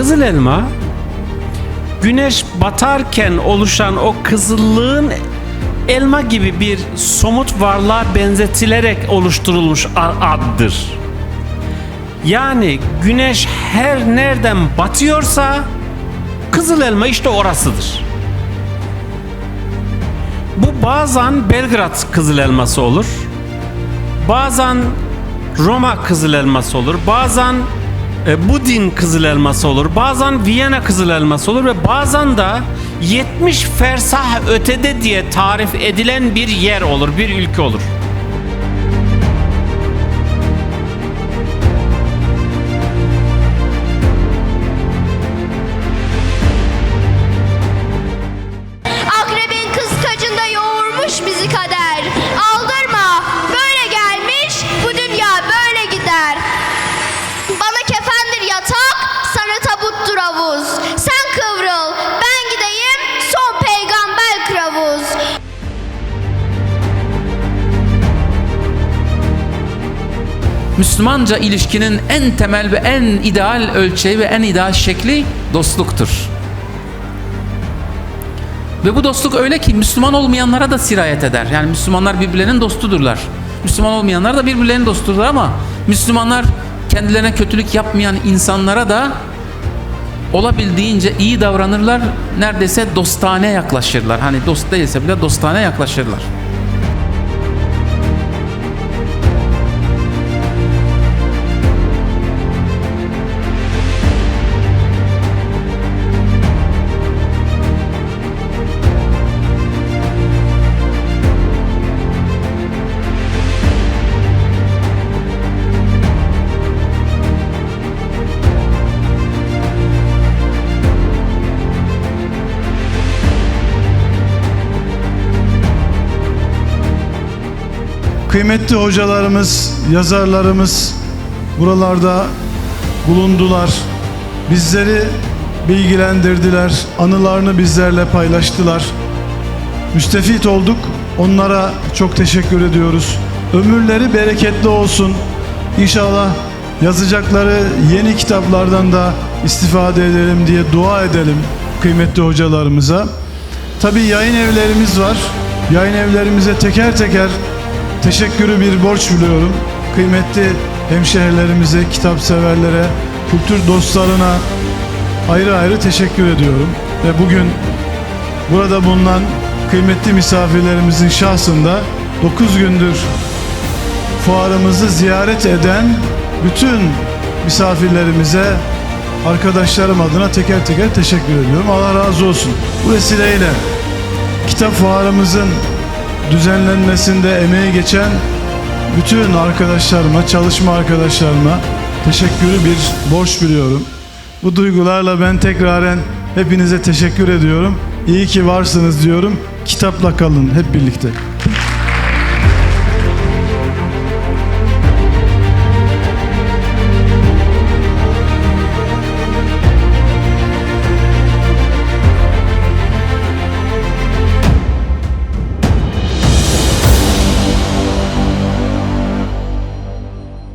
Kızıl elma güneş batarken oluşan o kızıllığın elma gibi bir somut varlığa benzetilerek oluşturulmuş addır. Yani güneş her nereden batıyorsa kızıl elma işte orasıdır. Bu bazen Belgrad kızıl elması olur. Bazen Roma kızıl elması olur. Bazen e, Budin kızıl elması olur. Bazen Viyana kızıl elması olur ve bazen de 70 fersah ötede diye tarif edilen bir yer olur, bir ülke olur. Müslümanca ilişkinin en temel ve en ideal ölçeği ve en ideal şekli dostluktur. Ve bu dostluk öyle ki Müslüman olmayanlara da sirayet eder. Yani Müslümanlar birbirlerinin dostudurlar. Müslüman olmayanlar da birbirlerinin dostudurlar ama Müslümanlar kendilerine kötülük yapmayan insanlara da olabildiğince iyi davranırlar. Neredeyse dostane yaklaşırlar. Hani dost değilse bile dostane yaklaşırlar. Kıymetli hocalarımız, yazarlarımız buralarda bulundular. Bizleri bilgilendirdiler, anılarını bizlerle paylaştılar. Müstefit olduk. Onlara çok teşekkür ediyoruz. Ömürleri bereketli olsun. İnşallah yazacakları yeni kitaplardan da istifade edelim diye dua edelim kıymetli hocalarımıza. Tabii yayın evlerimiz var. Yayın evlerimize teker teker teşekkürü bir borç biliyorum. Kıymetli hemşehrilerimize, kitap severlere, kültür dostlarına ayrı ayrı teşekkür ediyorum. Ve bugün burada bulunan kıymetli misafirlerimizin şahsında 9 gündür fuarımızı ziyaret eden bütün misafirlerimize arkadaşlarım adına teker teker teşekkür ediyorum. Allah razı olsun. Bu vesileyle kitap fuarımızın düzenlenmesinde emeği geçen bütün arkadaşlarıma, çalışma arkadaşlarıma teşekkürü bir borç biliyorum. Bu duygularla ben tekraren hepinize teşekkür ediyorum. İyi ki varsınız diyorum. Kitapla kalın hep birlikte.